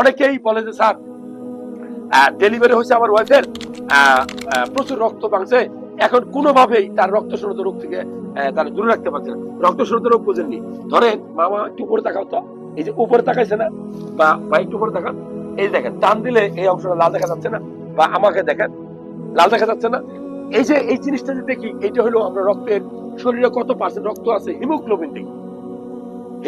অনেকেই বলে যে, স্যার ডেলিভারি হয়েছে আমার ওয়াইফের প্রচুর রক্ত ভাঙছে। এখন কোনোভাবেই তার রক্ত শূন্যতা রোগ থেকে তার দূরে রাখতে পারছে না। রক্ত শূন্যতা রোগ বুঝেননি। ধরেন, মামা একটু উপরে তাকাও তো। এই যে উপরে তাকাইছে না, বা বা একটু উপরে তাকান। এই দেখেন, টান দিলে এই অংশটা লাল দেখা যাচ্ছে না, বা আমাকে দেখেন, লাল দেখা যাচ্ছে না। এই যে, এই জিনিসটা যে দেখি এটা হলো আমরা রক্তের শরীরে কত পার্সেন্ট রক্ত আছে? হিমোগ্লোবিন দেখি।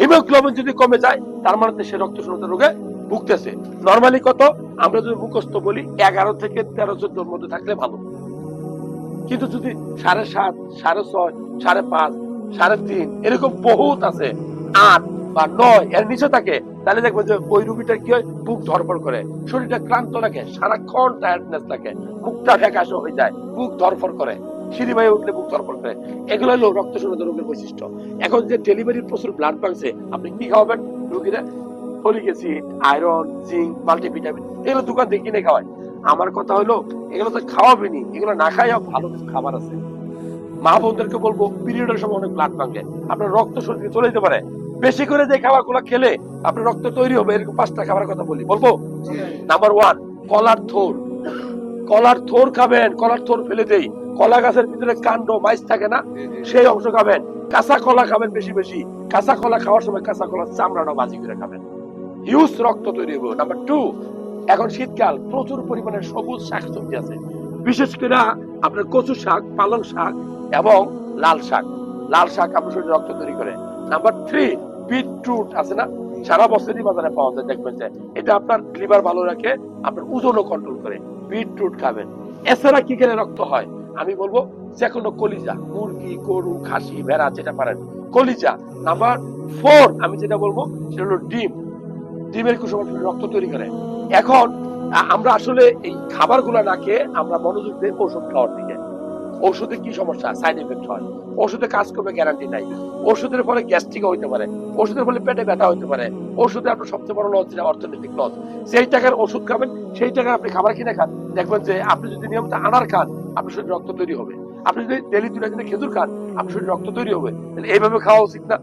হিমোগ্লোবিন যদি কমে যায়, তার মানে সে রক্ত শূন্যতা রোগে ভুগতেছে। নর্মালি কত? আমরা যদি মুখস্থ বলি, এগারো থেকে তেরো চোদ্দোর মধ্যে থাকলে ভালো। কিন্তু যদি সাড়ে সাত, সাড়ে ছয়, সাড়ে পাঁচ, সাড়ে তিন, এরকম বহুত আছে, আট বা নয়, এর নিচে থাকে, তাহলে দেখবেন যে ওই রুগীটা কি হয়? বুক ধরপড় করে। শরীরটা ক্লান্ত লাগে, সারাক্ষণ টায়ার্ডনেস থাকে মুখটা ফ্যাকাশে হয়ে যায়, বুক ধরফর করে। সিঁড়ি বাইয়ে উঠলে বুক ধরফর করে। এগুলো হলো রক্ত শূন্যতা রোগের বৈশিষ্ট্য। এখন যে ডেলিভারির প্রচুর ব্লাড ভাঙছে আপনি কি খাওয়াবেন? রুগীরা folic acid iron zinc multivitamin এগুলো দোকান থেকে কিনে খাওয়ায় আমার কথা হলো এগুলো তো খাওয়াবেনি এগুলো না খাইও ভালো কিছু খাবার আছে। মা বোনদেরকে বলব পিরিয়ডের সময় অনেক ব্লাড ভাঙে। আপনার রক্ত শরীর চলে যেতে পারে। বেশি করে যে খাবারগুলো খেলে আপনার রক্ত তৈরি হবে এরকম পাঁচটা খাবারের কথা বলি। বলব নাম্বার ওয়ান কলার থোর। কলার থোর খাবেন কলার থোর ফেলে দেই। কলা গাছের ভিতরে কাণ্ড মাইস থাকে না? সেই অংশ খাবেন। কাঁচা কলা খাবেন বেশি বেশি। কাঁচা কলা খাওয়ার সময় কাঁচা কলার চামড়াটা বাজি করে খাবেন। হিউজ রক্ত তৈরি হবে নাম্বার টু এখন শীতকাল, প্রচুর পরিমাণে সবুজ শাক সবজি আছে। বিশেষ করে আপনার কচু শাক, পালং শাক এবং লাল শাক। লাল শাক আপনার শরীরে রক্ত তৈরি করে। নাম্বার থ্রি বিটরুট আছে না? সারা বছরই বাজারে পাওয়া যায়, দেখবেন যে এটা আপনার লিভার ভালো রাখে, আপনার ওজনও কন্ট্রোল করে। বিটরুট খাবেন। এছাড়া কি খেলে রক্ত হয়? আমি বলব যে কোনো কলিজা, মুরগি, গরু, খাসি, ভেড়া, যেটা পারেন। কলিজা নাম্বার ফোর আমি যেটা বলব সেটা হলো ডিম। ডিমের কুসুম রক্ত তৈরি করে। এখন আমরা আসলে এই খাবারগুলো না খেয়ে আমরা মনোযোগ দিই ওষুধ খাওয়ার দিকে। ওষুধে কি সমস্যা? সাইড এফেক্ট হয়। ওষুধে কাজ করবে গ্যারান্টি নাই। ওষুধের ফলে গ্যাস্ট্রিক হইতে পারে। ওষুধের ফলে পেটে ব্যথা হইতে পারে। ওষুধে আপনার সবচেয়ে বড় লস যেটা অর্থনৈতিক লস সেই টাকার ওষুধ খাবেন, সেই টাকার আপনি খাবার কিনে খান। দেখবেন যে আপনি যদি নিয়মিত আনার খান, আপনার শরীরে রক্ত তৈরি হবে। আপনি যদি ডেলি দুটা দিনে খেজুর খান, আপনার শরীরে রক্ত তৈরি হবে। এইভাবে খাওয়া উচিত না?